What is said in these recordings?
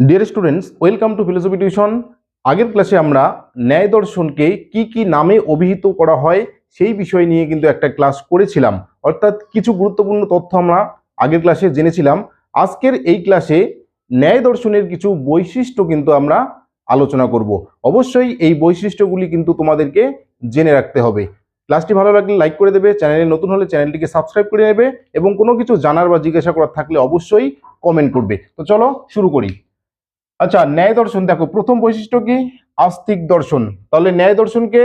Dear students welcome to philosophy tuition আগের ক্লাসে আমরা ন্যায় দর্শনকে কি কি নামে অভিহিত করা হয় সেই বিষয় নিয়ে কিন্তু একটা ক্লাস করেছিলাম। অর্থাৎ কিছু গুরুত্বপূর্ণ তথ্য আমরা আগের ক্লাসে জেনেছিলাম। আজকের এই ক্লাসে ন্যায় দর্শনের কিছু বৈশিষ্ট্য কিন্তু আমরা আলোচনা করব। অবশ্যই এই বৈশিষ্ট্যগুলি কিন্তু তোমাদেরকে জেনে রাখতে হবে। ক্লাসটি ভালো লাগলে লাইক করে দেবে চ্যানেলে নতুন হলে চ্যানেলটিকে সাবস্ক্রাইব করে নেবে এবং কোনো কিছু জানার বা জিজ্ঞাসা করার থাকলে অবশ্যই কমেন্ট করবে। তো চলো শুরু করি। আচ্ছা ন্যায় দর্শন দেখো, প্রথম বৈশিষ্ট্য কি? আস্তিক দর্শন। তাহলে ন্যায় দর্শনকে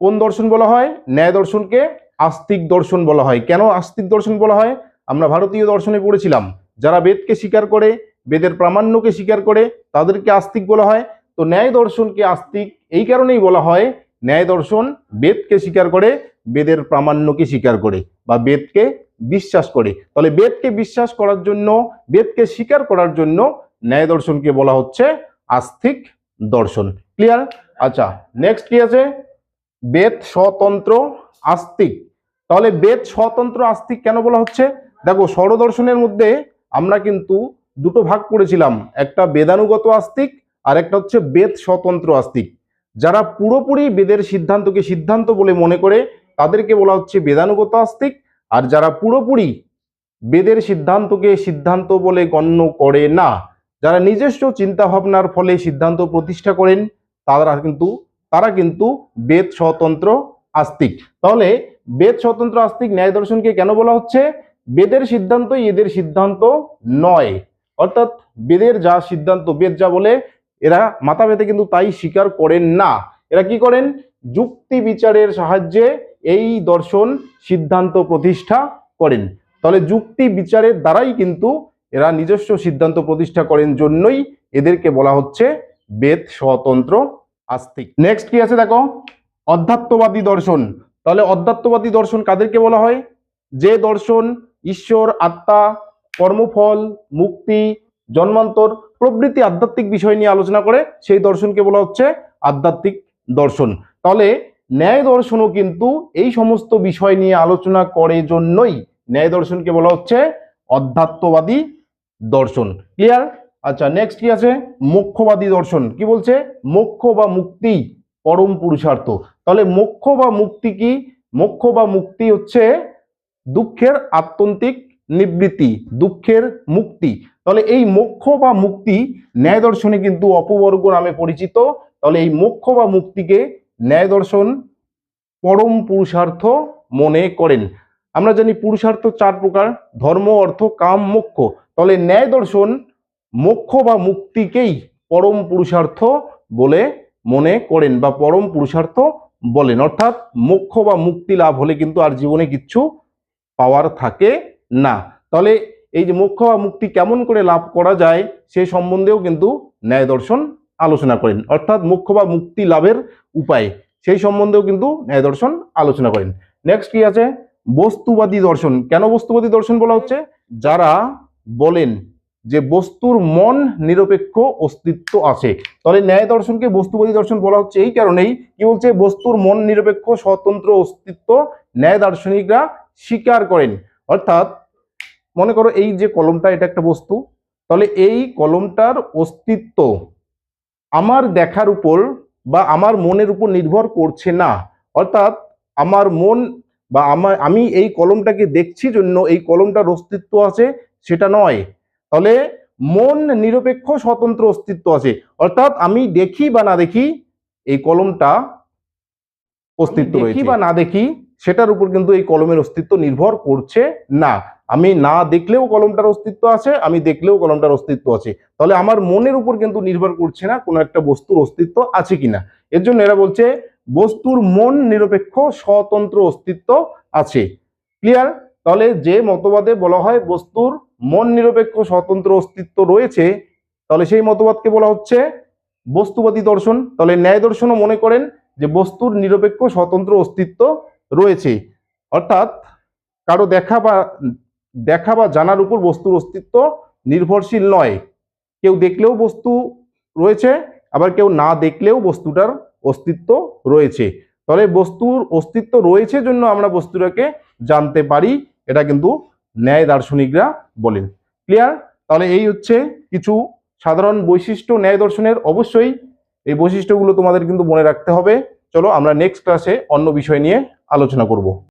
কোন দর্শন বলা হয়? ন্যায় দর্শনকে আস্তিক দর্শন বলা হয়। কেন আস্তিক দর্শন বলা হয়? আমরা ভারতীয় দর্শনে পড়েছিলাম, যারা বেদকে স্বীকার করে, বেদের প্রামাণ্যকে স্বীকার করে, তাদেরকে আস্তিক বলা হয়। তো ন্যায় দর্শনকে আস্তিক এই কারণেই বলা হয়, ন্যায় দর্শন বেদকে স্বীকার করে, বেদের প্রামাণ্যকে স্বীকার করে, বা বেদকে বিশ্বাস করে। তাহলে বেদকে বিশ্বাস করার জন্য, বেদকে স্বীকার করার জন্য ন্যায় দর্শনকে বলা হচ্ছে আস্তিক দর্শন। ক্লিয়ার আচ্ছা নেক্সট কি আছে? বেদ স্বতন্ত্র আস্তিক। তাহলে বেদ স্বতন্ত্র আস্তিক কেন বলা হচ্ছে? দেখো, স্বরদর্শনের মধ্যে আমরা কিন্তু দুটো ভাগ করেছিলাম একটা বেদানুগত আস্তিক আর একটা হচ্ছে বেদ স্বতন্ত্র আস্তিক। যারা পুরোপুরি বেদের সিদ্ধান্তকে সিদ্ধান্ত বলে মনে করে, তাদেরকে বলা হচ্ছে বেদানুগত আস্তিক। আর যারা পুরোপুরি বেদের সিদ্ধান্তকে সিদ্ধান্ত বলে গণ্য করে না যারা নিজস্ব চিন্তা ভাবনার ফলে সিদ্ধান্ত প্রতিষ্ঠা করেন, তারা কিন্তু তারা কিন্তু বেদ স্বতন্ত্র আস্তিক। তাহলে বেদ স্বতন্ত্র আস্তিক ন্যায় দর্শনকে কেন বলা হচ্ছে? বেদের সিদ্ধান্তই এদের সিদ্ধান্ত নয়। অর্থাৎ বেদের যা সিদ্ধান্ত, বেদ যা বলে, এরা মাথা পেতে কিন্তু তাই স্বীকার করেন না। এরা কি করেন? যুক্তি বিচারের সাহায্যে এই দর্শন সিদ্ধান্ত প্রতিষ্ঠা করেন। তাহলে যুক্তি বিচারের দ্বারাই কিন্তু এরা নিজস্ব সিদ্ধান্ত প্রতিষ্ঠা করেন জন্যই এদেরকে বলা হচ্ছে বেদ স্বতন্ত্র আস্তিক। নেক্সট কি আছে দেখো? অধ্যাত্মবাদী দর্শন। তাহলে অধ্যাত্মবাদী দর্শন কাদেরকে বলা হয়? যে দর্শন ঈশ্বর, আত্মা, কর্মফল, মুক্তি, জন্মান্তর প্রভৃতি আধ্যাত্মিক বিষয় নিয়ে আলোচনা করে সেই দর্শনকে বলা হচ্ছে আধ্যাত্মিক দর্শন। তাহলে ন্যায় দর্শনও কিন্তু এই সমস্ত বিষয় নিয়ে আলোচনা করে জন্যই ন্যায় দর্শনকে বলা হচ্ছে অধ্যাত্মবাদী দর্শন। ক্লিয়ার আচ্ছা নেক্সট কি আছে? মোক্ষবাদী দর্শন। কি বলছে? মোক্ষ বা মুক্তি পরম পুরুষার্থ। তাহলে মোক্ষ বা মুক্তি কি? মোক্ষ বা মুক্তি হচ্ছে দুঃখের আত্যন্তিক নিবৃত্তি, দুঃখের মুক্তি। তাহলে এই মোক্ষ বা মুক্তি ন্যায় দর্শনে কিন্তু অপবর্গ নামে পরিচিত। তাহলে এই মোক্ষ বা মুক্তিকে ন্যায় দর্শন পরম পুরুষার্থ মনে করেন। আমরা জানি পুরুষার্থ চার প্রকার, ধর্ম, অর্থ, কাম, মোক্ষ। তাহলে ন্যায় দর্শন, মোক্ষ বা মুক্তিকেই পরম পুরুষার্থ বলে মনে করেন বা পরম পুরুষার্থ বলেন। অর্থাৎ মোক্ষ বা মুক্তি লাভ হলে কিন্তু আর জীবনে কিচ্ছু পাওয়ার থাকে না। তাহলে এই যে মোক্ষ বা মুক্তি কেমন করে লাভ করা যায় সে সম্বন্ধেও কিন্তু ন্যায় দর্শন আলোচনা করেন। অর্থাৎ মোক্ষ বা মুক্তি লাভের উপায়, সেই সম্বন্ধেও কিন্তু ন্যায় দর্শন আলোচনা করেন। নেক্সট কি আছে? বস্তুবাদী দর্শন। কেন বস্তুবাদী দর্শন বলা হচ্ছে? যারা বলেন যে বস্তুর মন নিরপেক্ষ অস্তিত্ব আছে। তাহলে ন্যায় দর্শনকে বস্তুবাদী দর্শন বলা হচ্ছে এই কারণেই। কি বলছে? বস্তুর মন নিরপেক্ষ, স্বতন্ত্র অস্তিত্ব ন্যায় দার্শনিকরা স্বীকার করেন। অর্থাৎ মনে করো এই যে কলমটা, এটা একটা বস্তু। তাহলে এই কলমটার অস্তিত্ব আমার দেখার উপর বা আমার মনের উপর নির্ভর করছে না। অর্থাৎ আমার মন বা আমার আমি এই কলমটাকে দেখছি জন্য এই কলমটার অস্তিত্ব আছে সেটা নয়। তাহলে মন নিরপেক্ষ স্বতন্ত্র অস্তিত্ব আছে। অর্থাৎ আমি দেখি বা না দেখি এই কলমটা অস্তিত্ব দেখি বা না দেখি সেটার উপর কিন্তু এই কলমের অস্তিত্ব নির্ভর করছে না। আমি না দেখলেও কলমটার অস্তিত্ব আছে আমি দেখলেও কলমটার অস্তিত্ব আছে। তাহলে আমার মনের উপর কিন্তু নির্ভর করছে না কোনো একটা বস্তুর অস্তিত্ব আছে কিনা। এর জন্য এরা বলছে বস্তুর মন নিরপেক্ষ, স্বতন্ত্র অস্তিত্ব আছে। ক্লিয়ার তাহলে যে মতবাদে বলা হয় বস্তুর মন নিরপেক্ষ, স্বতন্ত্র অস্তিত্ব রয়েছে, তাহলে সেই মতবাদকে বলা হচ্ছে বস্তুবাদী দর্শন। তাহলে ন্যায় দর্শনও মনে করেন যে বস্তুর নিরপেক্ষ, স্বতন্ত্র অস্তিত্ব রয়েছে। অর্থাৎ কারও দেখা বা দেখা বা জানার উপর বস্তুর অস্তিত্ব নির্ভরশীল নয়। কেউ দেখলেও বস্তু রয়েছে, আবার কেউ না দেখলেও বস্তুটার অস্তিত্ব রয়েছে। তাহলে বস্তুর অস্তিত্ব রয়েছে জন্য আমরা বস্তুটাকে জানতে পারি, এটা কিন্তু ন্যায় দার্শনিকরা বলেন। ক্লিয়ার তাহলে এই হচ্ছে কিছু সাধারণ বৈশিষ্ট্য ন্যায় দর্শনের। অবশ্যই এই বৈশিষ্ট্যগুলো তোমাদের কিন্তু মনে রাখতে হবে। চলো আমরা নেক্সট ক্লাসে অন্য বিষয় নিয়ে আলোচনা করব।